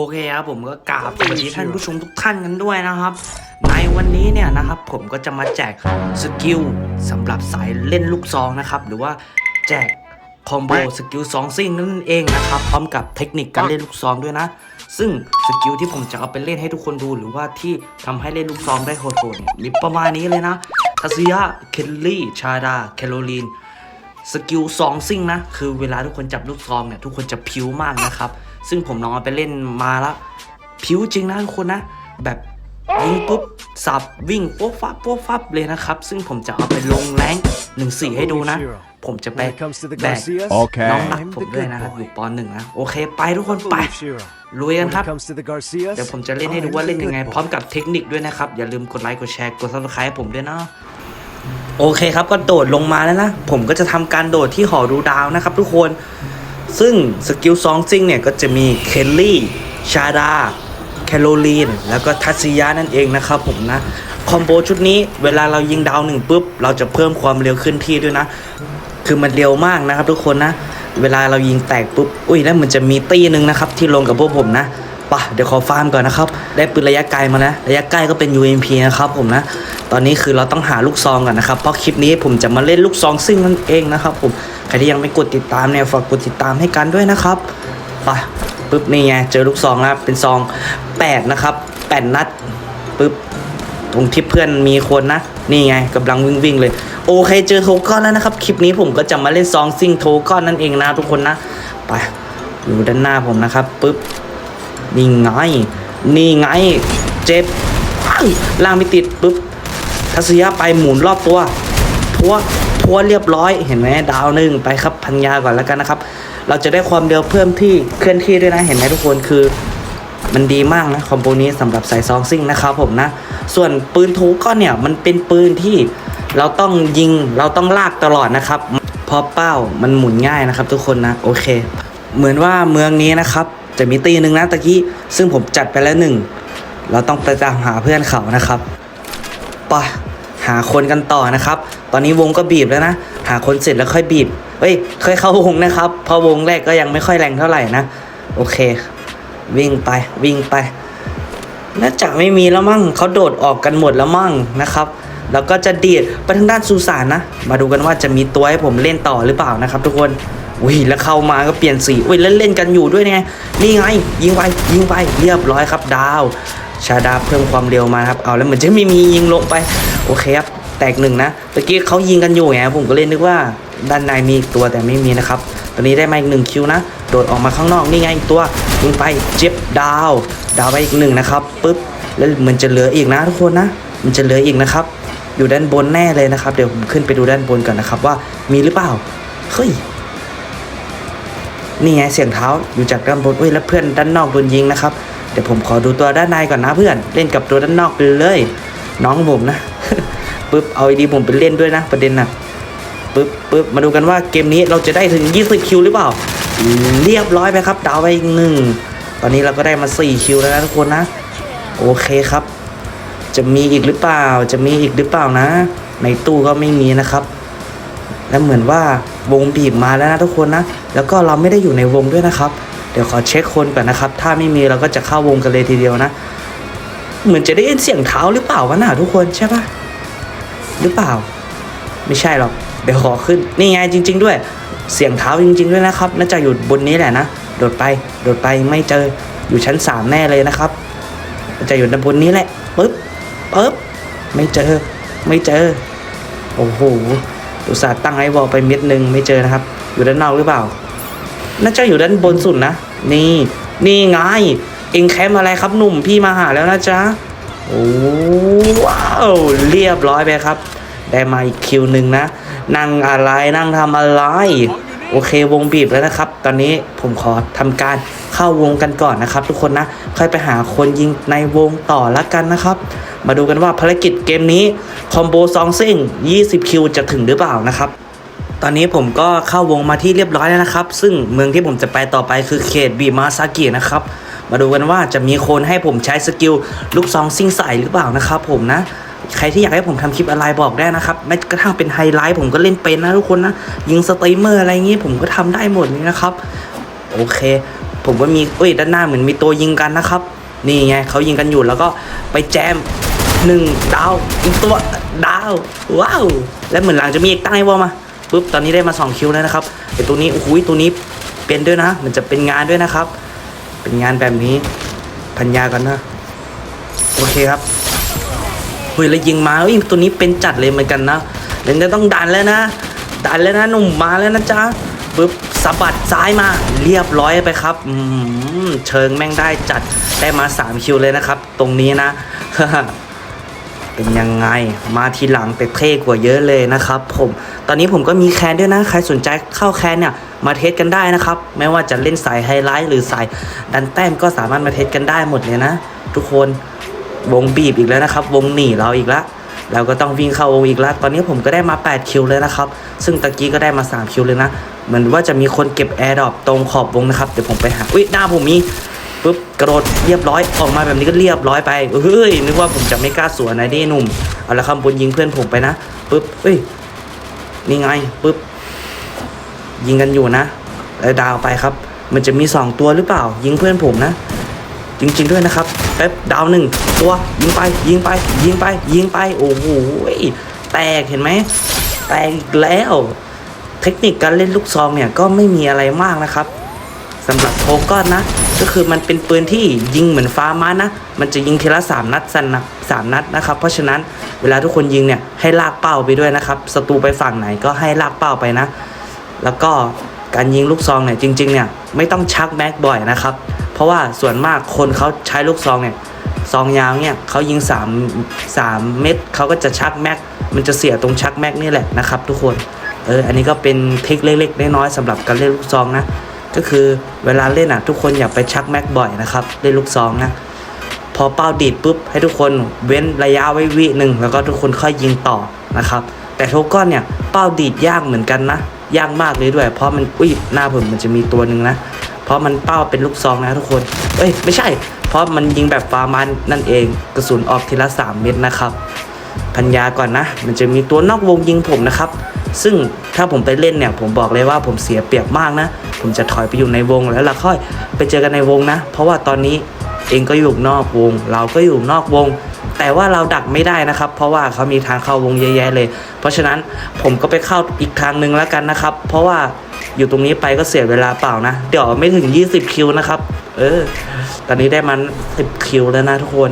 โอเคครับผมก็กราบสวัสดีท่านผู้ชมทุกท่านกันด้วยนะครับ ในวันนี้เนี่ยนะครับผมก็จะมาแจกสกิลสำหรับสายเล่นลูกซองนะครับ หรือว่าแจกคอมโบสกิลซองซิ่งนั่นเองนะครับพร้อมกับเทคนิคการเล่นลูกซองด้วยนะ ซึ่งสกิลที่ผมจะเอาไปเล่นให้ทุกคนดู หรือว่าที่ทำให้เล่นลูกซองได้โหดๆเนี่ยมีประมาณนี้เลยนะคาซิยะเคลลี่ชาดาแคโรลีนสกิลซองซิ่งนะคือเวลาทุกคนจับลูกซองเนี่ยทุกคนจะพิ้วมากนะครับ ซึ่งผมลองเอาไปเล่นมาแล้วพิ้วจริงนะทุกคนนะ แบบยิงปุ๊บสับวิ่งโป๊ะฟับโป๊ะฟับเลยนะครับ ซึ่งผมจะเอาไปลงแรงหนึ่งสี่ให้ดูนะ ผมจะไป When it comes to the แบก Garcias, โอเคน้องหลัก I'm ผม the ด้วย good นะครับอยู่ boy. ปหนึ่งนะ โอเค ไปทุกคนไป Believe Shiro. ลุยกัน When ครับ it comes to the Garcias, เดี๋ยวผมจะเล่นให้ดูว่าเล่นยังไง I'm the พร้อม good กับเทคนิคด้วยนะครับ อย่าลืมกดไลค์กดแชร์กด subscribe ให้ผมด้วยนะโอเคครับก็โดดลงมาแล้วนะ ผมก็จะทำการโดดที่หอดูดาวนะครับทุกคน ซึ่งสกิลซองซิงเนี่ยก็จะมีเคลลี่ ชาดา แคโรลีน แล้วก็ทัศยานั่นเองนะครับผมนะ คอมโบชุดนี้เวลาเรายิงดาวหนึ่งปุ๊บ เราจะเพิ่มความเร็วขึ้นที่ด้วยนะ คือมันเร็วมากนะครับทุกคนนะ เวลาเรายิงแตกปุ๊บ อุ้ยแล้วมันจะมีตีหนึ่งนะครับที่ลงกับพวกผมนะปะเดี๋ยวขอฟาร์มก่อนนะครับ ได้ปืนระยะไกลมาแล้ว ระยะใกล้ก็เป็น UMP นะครับผมนะ ตอนนี้คือเราต้องหาลูกซองก่อนนะครับ เพราะคลิปนี้ผมจะมาเล่นลูกซองซิ่งนั่นเองนะครับผม ใครที่ยังไม่กดติดตามเนี่ยฝากกดติดตามให้กันด้วยนะครับไปปุ๊บนี่ไงเจอลูกซองแล้วเป็นซอง8นะครับ8นัดปุ๊บตรงที่เพื่อนมีคนนะ นี่ไงกำลังวิ่งวิ่งเลย โอเคเจอโทก้อนแล้วนะครับ คลิปนี้ผมก็จะมาเล่นซองซิงโทก้อนนั่นเองนะทุกคนนะไปอยู่ด้านหน้าผมนะครับปุ๊บนี่ไงนี่ไงเจ็บล่างไม่ติดปุ๊บทัศยะไปหมุนรอบตัวพัว พัวเรียบร้อยเห็นไหมดาวหนึ่งไปครับพันยาก่อนแล้วกันนะครับ เราจะได้ความเร็วเพิ่มที่เคลื่อนที่ด้วยนะเห็นไหมทุกคนคือ มันดีมากนะคอมโบนี้สำหรับสายซองซิ่งนะครับผมนะ ส่วนปืนทูก็เนี่ยมันเป็นปืนที่เราต้องยิงเราต้องลากตลอดนะครับพราะเป้ามันหมุนง่ายนะครับ ทุกคนนะโอเค เหมือนว่าเมืองนี้นะครับ จะมีตีหนึ่งนะตะกี้ซึ่งผมจัดไปแล้วหนึ่งเราต้องไปตามหาเพื่อนเขานะครับไปหาคนกันต่อนะครับ ตอนนี้วงก็บีบแล้วนะ หาคนเสร็จแล้วค่อยบีบเฮ้ยค่อยเข้าวงนะครับพราวงแรกก็ยังไม่ค่อยแรงเท่าไหร่นะ โอเค วิ่งไปวิ่งไปน่าจะไม่มีแล้วมั่งเขาโดดออกกันหมดแล้วมั่งนะครับ แล้วก็จะดีดไปทางด้านสุสานนะ มาดูกันว่าจะมีตัวให้ผมเล่นต่อหรือเปล่านะครับ ทุกคนอุ้ยแล้วเข้ามาก็เปลี่ยนสีอุ้ยเล่นเล่นกันอยู่ด้วยไงนี่ไง ยิงไปยิงไปเรียบร้อยครับดาว ชาดาเพิ่มความเร็วมาครับเอาแล้วเหมือนจะไม่มียิงลงไปโอเคครับ แตกหนึ่งนะเมื่อกี้เขายิงกันอยู่ไงผมก็เลยนึกว่าด้านในมีอีกตัวแต่ไม่มีนะครับตอนนี้ได้มาอีกหนึ่งคิวนะโดดออกมาข้างนอกนี่ไงอีกตัวยิงไปเจ็บดาว ดาวไปอีกหนึ่งนะครับปุ๊บแล้วมันจะเหลืออีกนะทุกคนนะ มันจะเหลืออีกนะครับ อยู่ด้านบนแน่เลยนะครับ เดี๋ยวผมขึ้นไปดูด้านบนก่อนนะครับว่ามีหรือเปล่าเฮ้ยนี่ไงเสียงเท้าอยู่จากด้านบนเอ้ยแล้วเพื่อนด้านนอกโดนยิงนะครับเดี๋ยวผมขอดูตัวด้านในก่อนนะเพื่อนเล่นกับตัวด้านนอกไปเลย น้องผมนะ ปุ๊บเอาไอดีผมไปเล่นด้วยนะประเด็นนะปุ๊บปุ๊บมาดูกันว่าเกมนี้เราจะได้ถึง 20 คิวหรือเปล่า เรียบร้อยไปครับดาวไปอีกหนึ่งตอนนี้เราก็ได้มา 4 คิวแล้วนะทุกคนนะ โอเคครับ จะมีอีกหรือเปล่า จะมีอีกหรือเปล่านะ ในตู้ก็ไม่มีนะครับ แล้วเหมือนว่าวงบีบมาแล้วนะทุกคนนะ แล้วก็เราไม่ได้อยู่ในวงด้วยนะครับ เดี๋ยวขอเช็คคนก่อนนะครับ ถ้าไม่มีเราก็จะเข้าวงกันเลยทีเดียวนะ เหมือนจะได้ยินเสียงเท้าหรือเปล่าวะน่ะทุกคนใช่ปะ หรือเปล่า ไม่ใช่หรอกเดี๋ยวขอขึ้น นี่ไงจริง ๆ ด้วย เสียงเท้าจริง ๆ ด้วยนะครับ น่าจะอยู่บนนี้แหละนะ โดดไป โดดไปไม่เจอ อยู่ชั้นสามแน่เลยนะครับ จะอยู่ด้านบนนี้แหละปึ๊บปึ๊บ ไม่เจอ ไม่เจอ โอ้โห อุตส่าห์ตั้งไอ้วอลไปเม็ดหนึ่งไม่เจอนะครับ อยู่ด้านนอกหรือเปล่า น่าจะอยู่ด้านบนสุดนะ นี่ นี่ไง เอ็งแคมอะไรครับหนุ่มพี่มาหาแล้วนะจ๊ะ โอ้ว้าวเรียบร้อยไปครับ ได้มาอีกคิวหนึ่งนะ นั่งอะไรนั่งทำอะไร โอเควงบีบแล้วนะครับ ตอนนี้ผมขอทำการเข้าวงกันก่อนนะครับ ทุกคนนะ ค่อยไปหาคนยิงในวงต่อละกันนะครับ มาดูกันว่าภารกิจเกมนี้คอมโบซองซิ่ง 20 คิวจะถึงหรือเปล่านะครับตอนนี้ผมก็เข้าวงมาที่เรียบร้อยแล้วนะครับ ซึ่งเมืองที่ผมจะไปต่อไปคือเขตบีมาซากินะครับ มาดูกันว่าจะมีคนให้ผมใช้สกิลลูกซองซิ่งใส่หรือเปล่านะครับผมนะ ใครที่อยากให้ผมทำคลิปอะไรบอกได้นะครับแม้กระทั่งเป็นไฮไลท์ผมก็เล่นเป็นนะทุกคนนะ ยิงสตรีมเมอร์อะไรอย่างงี้ผมก็ทำได้หมดเลยนะครับ โอเค ผมก็มีเอ้ยด้านหน้าเหมือนมีตัวยิงกันนะครับ นี่ไงเขายิงกันอยู่แล้วก็ไปแจมหนึ่งดาวอีกตัวดาวว้าวและเหมือนหลังจะมีอีกตั้งไอ้วอลมาปุ๊บตอนนี้ได้มาสองคิวแล้วนะครับไอ้ตัวนี้โอ้โหตัวนี้เป็นด้วยนะ มันจะเป็นงานด้วยนะครับ เป็นงานแบบนี้พันยากันนะ โอเคครับเฮ้ยแล้วยิงมาเฮ้ยตัวนี้เป็นจัดเลยเหมือนกันนะเดี๋ยวจะต้องดันแล้วนะ ดันแล้วนะหนุ่มมาแล้วนะจ๊ะปึ๊บสะบัดซ้ายมาเรียบร้อยไปครับอืมเชิงแม่งได้จัดได้มา 3 คิวเลยนะครับ ตรงนี้นะเป็นยังไงมาทีหลังแต่เท่กว่าเยอะเลยนะครับ ผม ตอนนี้ผมก็มีแคนด้วยนะ ใครสนใจเข้าแคนเนี่ย มาเทสกันได้นะครับ ไม่ว่าจะเล่นสายไฮไลท์หรือสายดันแต้มก็สามารถมาเทสกันได้หมดเลยนะ ทุกคนวงบีบอีกแล้วนะครับ วงหนีเราอีกแล้วเราก็ต้องวิ่งเข้าวงอีกแล้ว ตอนนี้ผมก็ได้มา 8 คิวเลยนะครับ ซึ่งตะกี้ก็ได้มา 3 คิวเลยนะ เหมือนว่าจะมีคนเก็บแอร์ดรอปตรงขอบวงนะครับ เดี๋ยวผมไปหา อุ้ยหน้าผมมีปุ๊บกระโดดเรียบร้อยออกมาแบบนี้ก็เรียบร้อยไป เฮ้ย นึกว่าผมจะไม่กล้าสวนนะด้หนุ่ม เอาละคำบนยิงเพื่อนผมไปนะปุ๊บเฮ้ย นี่ไงปุ๊บ ยิงกันอยู่นะแล้วดาวไปครับ มันจะมีสองตัวหรือเปล่า ยิงเพื่อนผมนะ จริง ๆ ด้วยนะครับแป๊บดาวหนึ่งตัวยิงไปยิงไป ยิงไป ยิงไป โอ้โหแตกเห็นไหมแตกอีกแล้ว เทคนิคการเล่นลูกซองเนี่ยก็ไม่มีอะไรมากนะครับสำหรับโพก้อนนะก็คือมันเป็นปืนที่ยิงเหมือนฟ้ามานะ มันจะยิงทีละสามนัดสันนะสามนัดนะครับ เพราะฉะนั้นเวลาทุกคนยิงเนี่ยให้ลากเป้าไปด้วยนะครับศัตรูไปฝั่งไหนก็ให้ลากเป้าไปนะ แล้วก็การยิงลูกซองเนี่ยจริงๆเนี่ยไม่ต้องชักแม็กบ่อยนะครับ เพราะว่าส่วนมากคนเขาใช้ลูกซองเนี่ยซองยาวเนี่ยเขายิง3 3เม็ดเขาก็จะชักแม็กมันจะเสียตรงชักแม็กนี่แหละนะครับทุกคนเอออันนี้ก็เป็นเทคเล็กๆน้อยๆสำหรับการเล่นลูกซองนะก็คือเวลาเล่นอะทุกคนอย่าไปชักแม็กบ่อยนะครับเล่นลูกซองนะพอเป้าดีดปุ๊บให้ทุกคนเว้นระยะไว้วิหนึ่งแล้วก็ทุกคนค่อยยิงต่อนะครับแต่โทก้อนเนี่ยเป้าดีดยากเหมือนกันนะ ยากมากเลยด้วย เพราะมันอุ้ยหน้าผมมันจะมีตัวหนึ่งนะ เพราะมันเป้าเป็นลูกซองนะทุกคน เอ้ยไม่ใช่ เพราะมันยิงแบบฟาร์มันนั่นเอง กระสุนออกทีละ 3 เม็ดนะครับ พันยาก่อนนะ มันจะมีตัวนอกวงยิงผมนะครับ ซึ่งถ้าผมไปเล่นเนี่ย ผมบอกเลยว่าผมเสียเปรียบมากนะ ผมจะถอยไปอยู่ในวงแล้วเราค่อยไปเจอกันในวงนะ เพราะว่าตอนนี้เองก็อยู่นอกวง เราก็อยู่นอกวง แต่ว่าเราดักไม่ได้นะครับ เพราะว่าเขามีทางเข้าวงเยอะแยะเลย เพราะฉะนั้นผมก็ไปเข้าอีกทางหนึ่งแล้วกันนะครับ เพราะว่าอยู่ตรงนี้ไปก็เสียเวลาเปล่านะ เดี๋ยวไม่ถึง 20 คิวนะครับ เออ ตอนนี้ได้มัน10 คิวแล้วนะทุกคน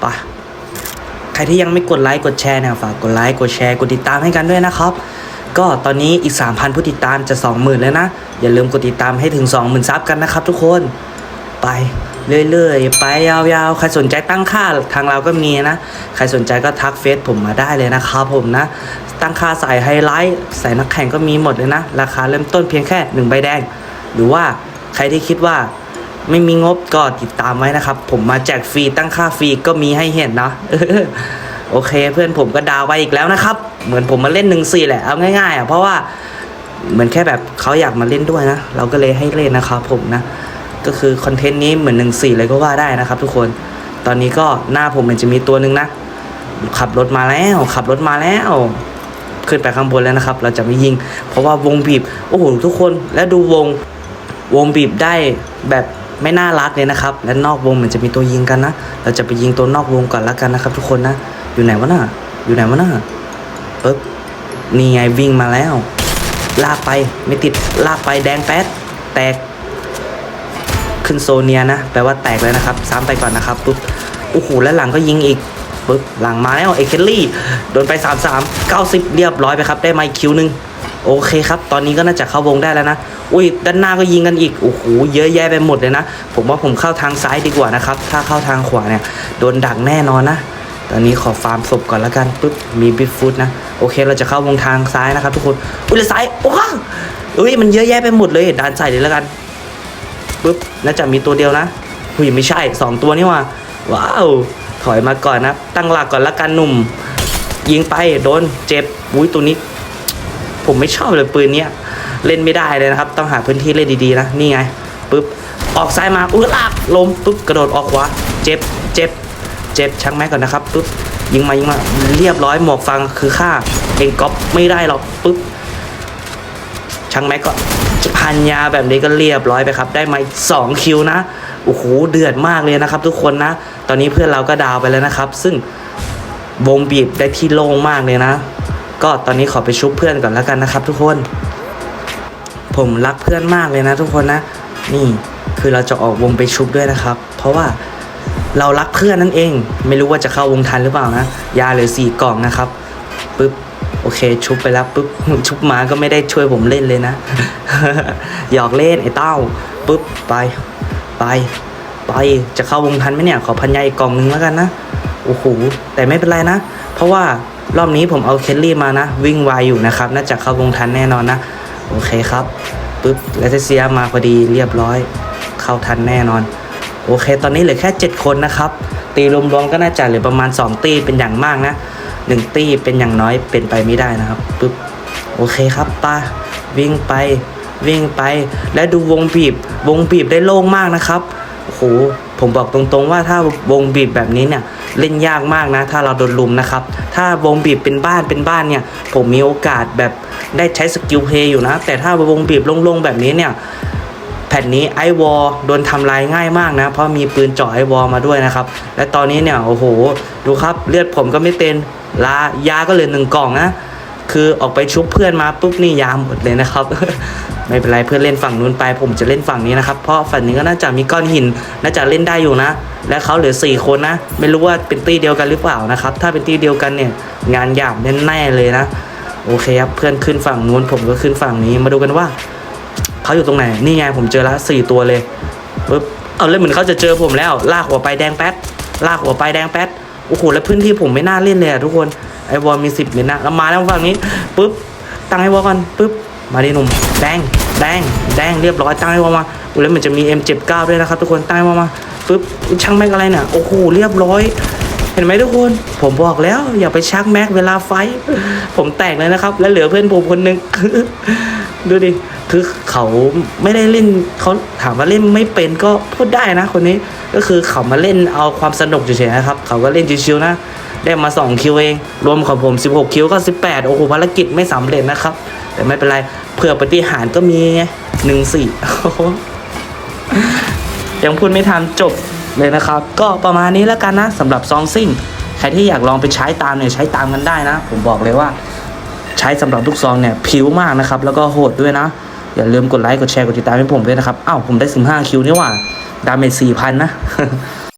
ไปใครที่ยังไม่กดไลค์กดแชร์เนี่ยฝากกดไลค์กดแชร์กดติดตามให้กันด้วยนะครับ ก็ตอนนี้อีก 3,000 ผู้ติดตามจะ 20,000 แล้วนะ อย่าลืมกดติดตามให้ถึง 20,000 ซับกันนะครับทุกคน ไปเรื่อยๆ ไปยาวๆ ใครสนใจตั้งค่าทางเราก็มีนะ ใครสนใจก็ทักเฟซผมมาได้เลยนะครับผมนะ ตั้งค่าใส่ไฮไลท์ใส่นักแข่งก็มีหมดเลยนะ ราคาเริ่มต้นเพียงแค่ 1 ใบแดง หรือว่าใครที่คิดว่าไม่มีงบก็ติดตามไว้นะครับ ผมมาแจกฟรีตั้งค่าฟรีก็มีให้เห็นนะโอเค เพื่อนผมก็ดาวไว้อีกแล้วนะครับ เหมือนผมมาเล่นหนึ่งสี่แหละเอาง่ายๆอะเพราะว่าเหมือนแค่แบบเขาอยากมาเล่นด้วยนะ เราก็เลยให้เล่นนะครับผมนะ ก็คือคอนเทนต์นี้เหมือนหนึ่งสี่เลยก็ว่าได้นะครับทุกคน ตอนนี้ก็หน้าผมมันจะมีตัวหนึ่งนะ ขับรถมาแล้วขับรถมาแล้วขึ้นไปข้างบนแล้วนะครับ เราจะไม่ยิง เพราะว่าวงบีบ โอ้โหทุกคน แล้วดูวง วงบีบได้แบบไม่น่ารักเลยนะครับ และนอกวงมันจะมีตัวยิงกันนะ เราจะไปยิงตัวนอกวงก่อนละกันนะครับ ทุกคนนะ อยู่ไหนวะน่ะ อยู่ไหนวะน่ะปึ๊บ นี่ไงวิ่งมาแล้ว ลากไป ไม่ติด ลากไปแดงแป๊ด แตก ขึ้นโซเนียนะ แปลว่าแตกเลยนะครับ ซ้ำไปก่อนนะครับปุ๊บโอ้โหแล้วหลังก็ยิงอีกปึ๊บหลังมาแล้วเอเคลลี่โดนไป 3 3 90 เรียบร้อยไปครับ ได้ไมคิวหนึ่งโอเคครับ ตอนนี้ก็น่าจะเข้าวงได้แล้วนะ อุ้ย ด้านหน้าก็ยิงกันอีก โอ้โห เยอะแยะไปหมดเลยนะ ผมว่าผมเข้าทางซ้ายดีกว่านะครับ ถ้าเข้าทางขวาเนี่ย โดนดักแน่นอนนะ ตอนนี้ขอฟาร์มศพก่อนแล้วกันปึ๊บ มีบิ๊ฟุตนะ โอเค เราจะเข้าวงทางซ้ายนะครับทุกคน อุ้ยซ้าย โอ้ยมันเยอะแยะไปหมดเลยด้านซ้ายเลยแล้วกัน ปุ๊บน่าจะมีตัวเดียวนะหุยไม่ใช่สองตัวนี่หว่าว้าวถอยมาก่อนนะ ตั้งหลักก่อนละกันหนุ่ม ยิงไปโดนเจ็บอุ้ยตัวนี้ ผมไม่ชอบเลยปืนเนี้ยเล่นไม่ได้เลยนะครับ ต้องหาพื้นที่เล่นดีๆนะนี่ไงปุ๊บออกซ้ายมาอุ้ยลากล้มปุ๊บกระโดดออกขวาเจ็บเจ็บเจ็บชักแม็กก่อนนะครับปุ๊บยิงมายิงมาเรียบร้อยหมวกฟังคือค่าเองก๊อปไม่ได้หรอกปุ๊บชังแม็กก็ พันยาแบบนี้ก็เรียบร้อยไปครับ ได้มาอีกสองคิวนะโอ้โหเดือดมากเลยนะครับ ทุกคนนะ ตอนนี้เพื่อนเราก็ดาวไปแล้วนะครับ ซึ่งวงบีบได้ที่โล่งมากเลยนะ ก็ตอนนี้ขอไปชุบเพื่อนก่อนแล้วกันนะครับ ทุกคน ผมรักเพื่อนมากเลยนะ ทุกคนนะ นี่คือเราจะออกวงไปชุบด้วยนะครับ เพราะว่าเรารักเพื่อนนั่นเอง ไม่รู้ว่าจะเข้าวงทันหรือเปล่านะ ยาเหลือสี่กล่องนะครับปึ๊บ โอเค ชุบไปแล้วปึ๊บชุบมาก็ไม่ได้ช่วยผมเล่นเลยนะ หยอกเล่นไอ้เต้าปึ๊บไปไปไปจะเข้าวงทันไหมเนี่ย ขอพันยาอีกกล่องนึงแล้วกันนะโอ้โหแต่ไม่เป็นไรนะ เพราะว่ารอบนี้ผมเอาเคลลี่มานะ วิ่งไวอยู่นะครับ น่าจะเข้าวงทันแน่นอนนะ โอเคครับปึ๊บเลเทเซียมาพอดีเรียบร้อย เข้าทันแน่นอน โอเค ตอนนี้เหลือแค่ 7 คนนะครับ ตีรวมๆก็น่าจะเหลือประมาณ 2 ตีเป็นอย่างมากนะ หนึ่งตีเป็นอย่างน้อยเป็นไปไม่ได้นะครับปึ๊บโอเคครับป้าวิ่งไปวิ่งไป และดูวงบีบ วงบีบได้โล่งมากนะครับโอ้โหผมบอกตรงๆว่าถ้าวงบีบแบบนี้เนี่ยเล่นยากมากนะ ถ้าเราโดนลุมนะครับ ถ้าวงบีบเป็นบ้านเป็นบ้านเนี่ย ผมมีโอกาสแบบได้ใช้สกิลเพย์อยู่นะ แต่ถ้าวงบีบโล่งๆแบบนี้เนี่ยแผ่นนี้ไอวอลโดนทำลายง่ายมากนะ เพราะมีปืนเจาะไอวอลมาด้วยนะครับ และตอนนี้เนี่ยโอ้โห ดูครับเลือดผมก็ไม่เต็ม ลายาก็เหลือหนึ่งกล่องนะคือออกไปชุบเพื่อนมาปุ๊บนี่ยาหมดเลยนะครับ ไม่เป็นไรเพื่อนเล่นฝั่งนู้นไป ผมจะเล่นฝั่งนี้นะครับ เพราะฝั่งนี้ก็น่าจะมีก้อนหินน่าจะเล่นได้อยู่นะ และเขาเหลือสี่คนนะ ไม่รู้ว่าเป็นตีเดียวกันหรือเปล่านะครับ ถ้าเป็นตีเดียวกันเนี่ยงานหยาบแน่ๆเลยนะ โอเคครับเพื่อนขึ้นฝั่งนู้นผมก็ขึ้นฝั่งนี้มาดูกันว่าเขาอยู่ตรงไหนนี่ไงผมเจอละสี่ตัวเลยปึ๊บเอาเลยเหมือนเขาจะเจอผมแล้ว ลากหัวไปแดงแป๊ดลากหัวไปแดงแป๊ด โอ้โหแล้วพื้นที่ผมไม่น่าเล่นเลยอะทุกคนไอวอลมีสิบเมตรนะแล้วมาแล้วฝั่งนี้ปึ๊บตั้งไอวอลก่อนปึ๊บมาดิหนุ่มแดงแดงแดงเรียบร้อยตั้งไอวอลมาโอ้แล้วมันจะมี M79 ด้วยนะครับทุกคนตั้งไอวอลมาปึ๊บช่างแม็กอะไรเนี่ยโอ้โหเรียบร้อยเห็นไหมทุกคน ผมบอกแล้วอย่าไปชักแม็กเวลาไฟ ผมแตกเลยนะครับ แล้วเหลือเพื่อนผมคนหนึง ดูดิ คือเขาไม่ได้เล่นเขาถามว่าเล่นไม่เป็นก็พูดได้นะคนนี้ก็คือเขามาเล่นเอาความสนุกเฉยๆนะครับ เขาก็เล่นชิวๆนะ ได้มา 2 คิวเอง รวมของผม 16 คิวก็ 18 โอ้โหภารกิจไม่สำเร็จนะครับ แต่ไม่เป็นไรเผื่อปฏิหารก็มีหนึ่งสี่ยังพูดไม่ทันจบเลยนะครับ ก็ประมาณนี้แล้วกันนะสำหรับซองซิ่งใครที่อยากลองไปใช้ตามเนี่ยใช้ตามกันได้นะ ผมบอกเลยว่า ใช้สำหรับทุกซองเนี่ยผิวมากนะครับ แล้วก็โหดด้วยนะ อย่าลืมกดไลค์กดแชร์กดติดตามให้ผมด้วยนะครับอ้าวผมได้ 15 คิวนี่หว่าดาเมจ4,000 นะ